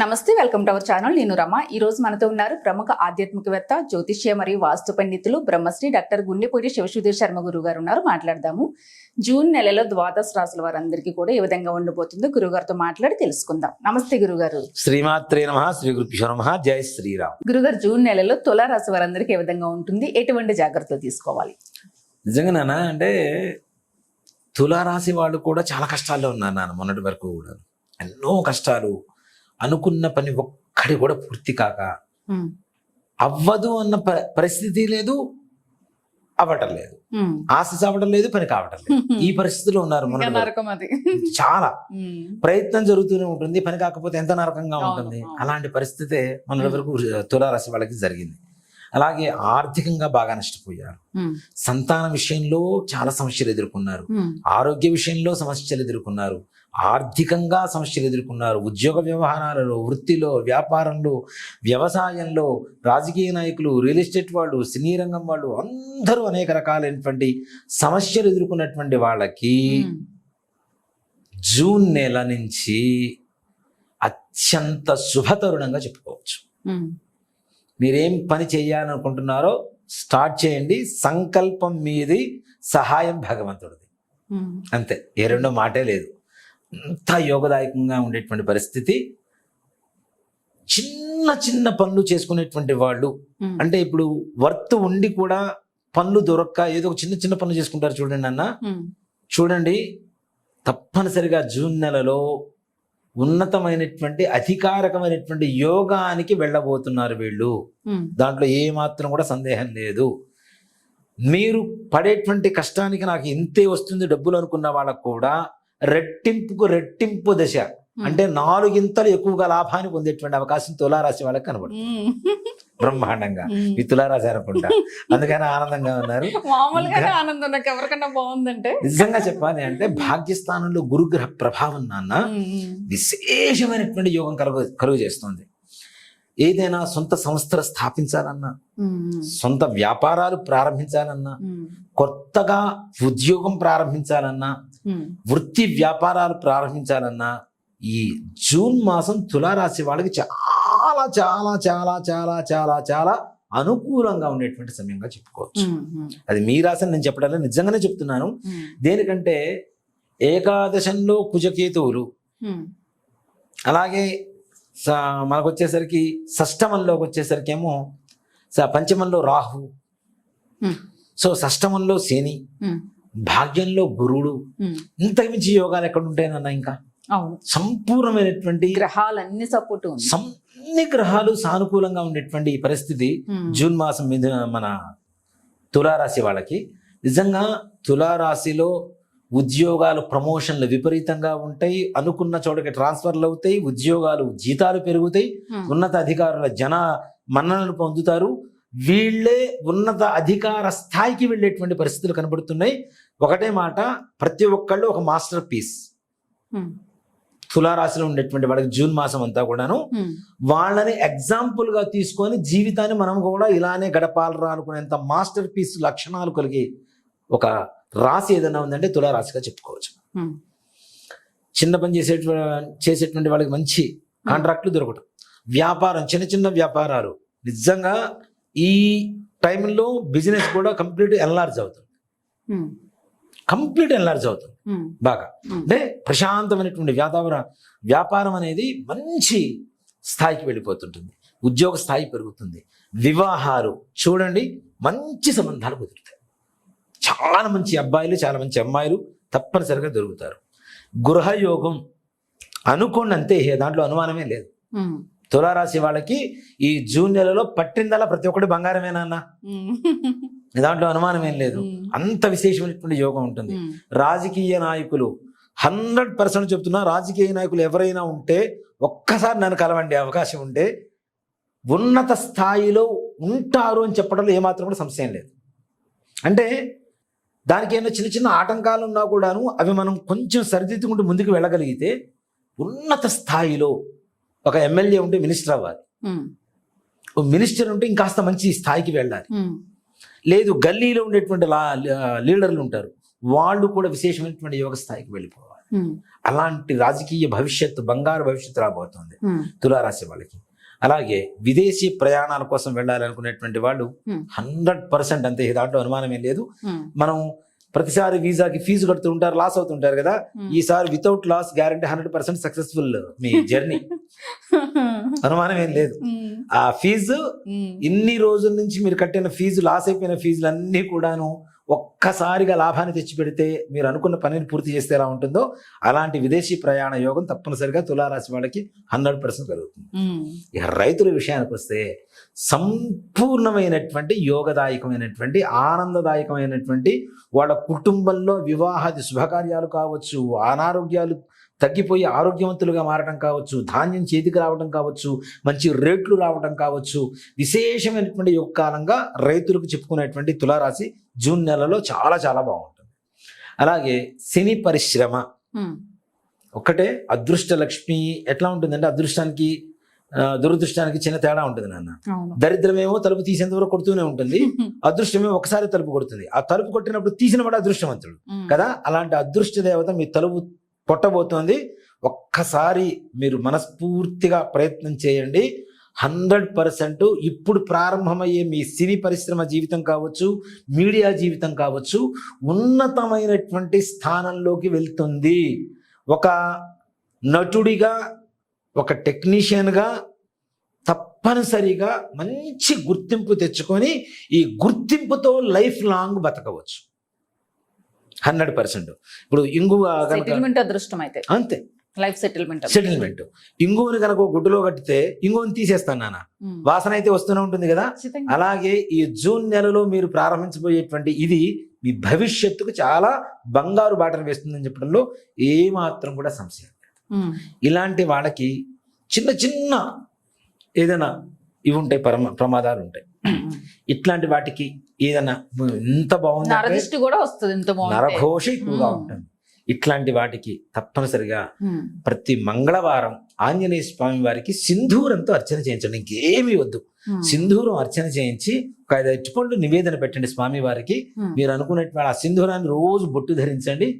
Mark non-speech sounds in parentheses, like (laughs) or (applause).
నమస్తే welcome to our channel. నేను రమ. ఈ రోజు మనతో ఉన్నారు ప్రముఖ ఆధ్యాత్మికవేత్త జ్యోతిష్య మరియు వాస్తు పండితులు బ్రహ్మశ్రీ డాక్టర్ గుండెపూడి శివసుధీర్ శర్మ గురువు గారు ఉన్నారు. మాట్లాడదాము. జూన్ నెలలో ద్వాదశ రాసుల వారందరికీ కూడా ఏ విధంగా ఉండబోతుందో గురుగారితో మాట్లాడి తెలుసుకుందాం. నమస్తే గురుగారు శ్రీమాత్రే నమ. శ్రీ గురుభ్యో నమ. జై శ్రీరామ్. గురుగారు జూన్ నెలలో తులా రాశి వారందరికీ ఏ విధంగా ఉంటుంది? ఎటువంటి జాగ్రత్తలు తీసుకోవాలి? నిజంగా నాన్న అంటే తులారాశి వాళ్ళు కూడా చాలా కష్టాల్లో ఉన్నారు నాన్న మొన్నటి వరకు కూడా ఎన్నో కష్టాలు అనుకున్న పని ఒక్కడి కూడా పూర్తి కాక అవ్వదు అన్న పరిస్థితి లేదు అవ్వటం లేదు. ఆశ చావటం లేదు పని కావటం లేదు. (laughs) ఈ పరిస్థితిలో ఉన్నారు చాలా. ప్రయత్నం జరుగుతూనే ఉంటుంది పని కాకపోతే ఎంత నరకంగా ఉంటుంది. అలాంటి పరిస్థితి మొన్నటి వరకు తులారాశి వాళ్ళకి జరిగింది. అలాగే ఆర్థికంగా బాగా నష్టపోయారు. సంతాన విషయంలో చాలా సమస్యలు ఎదుర్కొన్నారు. ఆరోగ్య విషయంలో సమస్యలు ఎదుర్కొన్నారు. ఆర్థికంగా సమస్యలు ఎదుర్కొన్నారు. ఉద్యోగ వ్యవహారాలలో వృత్తిలో వ్యాపారంలో వ్యవసాయంలో రాజకీయ నాయకులు రియల్ ఎస్టేట్ వాళ్ళు సినీ రంగం వాళ్ళు అందరూ అనేక రకాలైనటువంటి సమస్యలు ఎదుర్కొన్నటువంటి వాళ్ళకి. జూన్ నెల నుంచి అత్యంత శుభతరుణంగా చెప్పుకోవచ్చు. మీరేం పని చేయాలనుకుంటున్నారో స్టార్ట్ చేయండి. సంకల్పం మీది సహాయం భగవంతుడిది. అంతే. ఏ రెండో మాటే లేదు. అంత యోగదాయకంగా ఉండేటువంటి పరిస్థితి. చిన్న చిన్న పనులు చేసుకునేటువంటి వాళ్ళు. అంటే ఇప్పుడు వర్త్ ఉండి కూడా పనులు దొరక్క ఏదో ఒక చిన్న చిన్న పనులు చేసుకుంటారు చూడండి అన్న. చూడండి తప్పనిసరిగా జూన్ నెలలో ఉన్నతమైనటువంటి అధికారకమైనటువంటి యోగానికి వెళ్ళబోతున్నారు వీళ్ళు. దాంట్లో ఏ మాత్రం కూడా సందేహం లేదు. మీరు పడేటువంటి కష్టానికి నాకు ఇంతే వస్తుంది డబ్బులు అనుకున్న వాళ్ళకు కూడా రెట్టింపుకు రెట్టింపు దశ. అంటే నాలుగింతలు ఎక్కువగా లాభాన్ని పొందేటువంటి అవకాశం తులారాశి వాళ్ళకి కనబడుతుంది. బ్రహ్మాండంగా. ఈ తులారాశి అనుకుంటా. అందుకని ఆనందంగా ఉన్నారు. ఆనందం నాకు ఎవరికన్నా బాగుందంటే. నిజంగా చెప్పాలి అంటే భాగ్యస్థానంలో గురుగ్రహ ప్రభావం నాన్న విశేషమైనటువంటి యోగం కలుగు కలుగు చేస్తుంది. ఏదైనా సొంత సంస్థలు స్థాపించాలన్నా సొంత వ్యాపారాలు ప్రారంభించాలన్నా కొత్తగా ఉద్యోగం ప్రారంభించాలన్నా వృత్తి వ్యాపారాలు ప్రారంభించాలన్నా ఈ జూన్ మాసం తులారాశి వాళ్ళకి చాలా చాలా చాలా చాలా చాలా చాలా అనుకూలంగా ఉండేటువంటి సమయంగా చెప్పుకోవచ్చు. ఉమ్, ఉమ్, అది మీ రాశని నేను చెప్పడం లేదు, నిజంగానే చెప్తున్నాను. దేనికంటే ఏకాదశంలో కుజకేతువులు. అలాగే మనకు వచ్చేసరికి షష్టమంలోకి వచ్చేసరికి ఏమో పంచమంలో రాహు. సో షష్టమంలో శని. భాగ్యంలో గురుడు. ఉమ్. ఇంతకు మించి యోగాలు ఎక్కడ ఉంటాయనన్నా ఇంకా? సంపూర్ణమైనటువంటి గ్రహాలన్నీ సపోర్ట్ అన్ని గ్రహాలు సానుకూలంగా ఉండేటువంటి ఈ పరిస్థితి జూన్ మాసం మీద మన తులారాశి వాళ్ళకి. నిజంగా తులారాశిలో ఉద్యోగాలు ప్రమోషన్లు విపరీతంగా ఉంటాయి. అనుకున్న చోటకి ట్రాన్స్ఫర్లు అవుతాయి. ఉద్యోగాలు జీతాలు పెరుగుతాయి. ఉన్నత అధికారుల జన మన్ననలు పొందుతారు. వీళ్ళే ఉన్నత అధికార స్థాయికి వెళ్ళేటువంటి పరిస్థితులు కనబడుతున్నాయి. ఒకటే మాట ప్రతి ఒక్కళ్ళు ఒక మాస్టర్ పీస్. ఉమ్, తులారాశిలో ఉండేటువంటి వాళ్ళకి జూన్ మాసం అంతా కూడాను ఉమ్, వాళ్ళని ఎగ్జాంపుల్గా తీసుకొని జీవితాన్ని మనం కూడా ఇలానే గడపాలరా అనుకునేంత మాస్టర్ పీస్ లక్షణాలు కలిగి ఒక రాశి ఏదైనా ఉందంటే తులారాశిగా చెప్పుకోవచ్చు. ఉమ్, చిన్న పని చేసేటువంటి చేసేటువంటి వాళ్ళకి మంచి కాంట్రాక్ట్లు దొరకటం. వ్యాపారం చిన్న చిన్న వ్యాపారాలు. నిజంగా ఈ టైంలో బిజినెస్ కూడా కంప్లీట్ ఎన్లార్జ్ అవుతుంది. కంప్లీట్ ఎన్లార్జ్ అవుతుంది. బాగా. అంటే ప్రశాంతమైనటువంటి వ్యాపార వ్యాపారం అనేది మంచి స్థాయికి వెళ్ళిపోతుంటుంది. ఉద్యోగ స్థాయి పెరుగుతుంది. వివాహాలు చూడండి మంచి సంబంధాలు కుదురుతాయి. చాలా మంచి అబ్బాయిలు చాలా మంచి అమ్మాయిలు తప్పనిసరిగా దొరుకుతారు. గృహయోగం అనుకోండి అంతే దాంట్లో అనుమానమే లేదు. తులారాశి వాళ్ళకి ఈ జూన్ నెలలో పట్టిందల్లా ప్రతి ఒక్కటి బంగారమేనా అన్న దాంట్లో అనుమానం ఏం లేదు. అంత విశేషమైనటువంటి యోగం ఉంటుంది. రాజకీయ నాయకులు హండ్రెడ్ పర్సెంట్ చెప్తున్నా రాజకీయ నాయకులు ఎవరైనా ఉంటే ఒక్కసారి నన్ను కలవండి అవకాశం ఉంటే ఉన్నత స్థాయిలో ఉంటారు అని చెప్పడంలో ఏమాత్రం కూడా సంశయం లేదు. అంటే దానికి ఏమైనా చిన్న చిన్న ఆటంకాలు ఉన్నా కూడాను అవి మనం కొంచెం సరిదిద్దుకుంటూ ముందుకు వెళ్ళగలిగితే ఉన్నత స్థాయిలో ఒక ఎమ్మెల్యే ఉంటే మినిస్టర్ అవ్వాలి. ఓ మినిస్టర్ ఉంటే ఇంకాస్త మంచి స్థాయికి వెళ్ళాలి. లేదు గల్లీలో ఉండేటువంటి లీడర్లు ఉంటారు. వాళ్ళు కూడా విశేషమైనటువంటి యోగ స్థాయికి వెళ్ళిపోవాలి. అలాంటి రాజకీయ భవిష్యత్తు బంగారు భవిష్యత్తు రాబోతుంది తులారాశి వాళ్ళకి. అలాగే విదేశీ ప్రయాణాల కోసం వెళ్ళాలనుకునేటువంటి వాళ్ళు. హండ్రెడ్ పర్సెంట్ అంతే. దాంట్లో అనుమానం ఏం లేదు మనం ప్రతిసారి వీసాకి ఫీజు కడుతూ ఉంటారు లాస్ అవుతుంటారు కదా. ఈసారి without loss guarantee hundred percent successful మీ జర్నీ (laughs) అనుమానం ఏం లేదు. ఆ ఫీజు ఇన్ని రోజుల నుంచి మీరు కట్టిన ఫీజు లాస్ అయిపోయిన ఫీజులు అన్నీ కూడాను ఒక్కసారిగా లాభాన్ని తెచ్చిపెడితే మీరు అనుకున్న పనిని పూర్తి చేస్తే ఎలా ఉంటుందో అలాంటి విదేశీ ప్రయాణ యోగం తప్పనిసరిగా తులారాశి వాళ్ళకి హండ్రెడ్ పర్సెంట్ కలుగుతుంది. ఇక రైతుల విషయానికి వస్తే సంపూర్ణమైనటువంటి యోగదాయకమైనటువంటి ఆనందదాయకమైనటువంటి వాళ్ళ కుటుంబంలో వివాహాది శుభకార్యాలు కావచ్చు అనారోగ్యాలు తగ్గిపోయి ఆరోగ్యవంతులుగా మారడం కావచ్చు ధాన్యం చేతికి రావడం కావచ్చు మంచి రేట్లు రావడం కావచ్చు. విశేషమైనటువంటి యుగ కాలంగా రైతులకు చెప్పుకునేటువంటి తులారాశి జూన్ నెలలో చాలా చాలా బాగుంటుంది. అలాగే శని పరిశ్రమ. ఒక్కటే అదృష్ట లక్ష్మి ఎట్లా ఉంటుందంటే అదృష్టానికి దురదృష్టానికి చిన్న తేడా ఉంటుంది నాన్న. దరిద్రమేమో తలుపు తీసేంత వరకు కొడుతూనే ఉంటుంది. (laughs) అదృష్టమేమో ఒకసారి తలుపు కొడుతుంది. ఆ తలుపు కొట్టినప్పుడు తీసిన వాడు అదృష్టవంతుడు. కదా? అలాంటి అదృష్ట దేవత మీ తలుపు కొట్టబోతోంది. ఒక్కసారి మీరు మనస్ఫూర్తిగా ప్రయత్నం చేయండి. హండ్రెడ్ పర్సెంట్ ఇప్పుడు ప్రారంభమయ్యే మీ సినీ పరిశ్రమ జీవితం కావచ్చు మీడియా జీవితం కావచ్చు ఉన్నతమైనటువంటి స్థానంలోకి వెళ్తుంది. ఒక నటుడిగా ఒక టెక్నీషియన్గా తప్పనిసరిగా మంచి గుర్తింపు తెచ్చుకొని ఈ గుర్తింపుతో లైఫ్ లాంగ్ బతకవచ్చు. Hundred percent. ఇప్పుడు ఇంగువ సెటిల్మెంట్ అదృష్టం అయితే. అంతే. లైఫ్ సెటిల్మెంట్ సెటిల్మెంట్ ఇంగువని కనుక గుడ్డులో కట్టితే ఇంగువని తీసేస్తాను నాన్న. ఉమ్, వాసన అయితే వస్తూనే ఉంటుంది కదా. అలాగే ఈ జూన్ నెలలో మీరు ప్రారంభించబోయేటువంటి ఇది మీ భవిష్యత్తుకు చాలా బంగారు బాటను వేస్తుందని చెప్పడంలో ఏమాత్రం కూడా సంశయం లేదు. ఉమ్, ఇలాంటి వాళ్ళకి చిన్న చిన్న ఏదైనా ఇవి ఉంటాయి పరమ ప్రమాదాలు ఉంటాయి. ఉమ్. ఇట్లాంటి వాటికి ఏదైనా ఎంత బాగుంది నరదిష్టి కూడా వస్తుంది ఎంత బాగుంది నరఘోష ఎక్కువగా. ఉంటుంది. ఇట్లాంటి వాటికి తప్పనిసరిగా ప్రతి మంగళవారం ఆంజనేయ స్వామి వారికి సింధూరంతో అర్చన చేయించండి. ఇంకేమీ వద్దు. సింధూరం అర్చన చేయించి ఒక ఐదు అరటిపండు నివేదన పెట్టండి స్వామి వారికి. మీరు అనుకున్నటువంటి ఆ సింధూరాన్ని రోజు బొట్టు ధరించండి.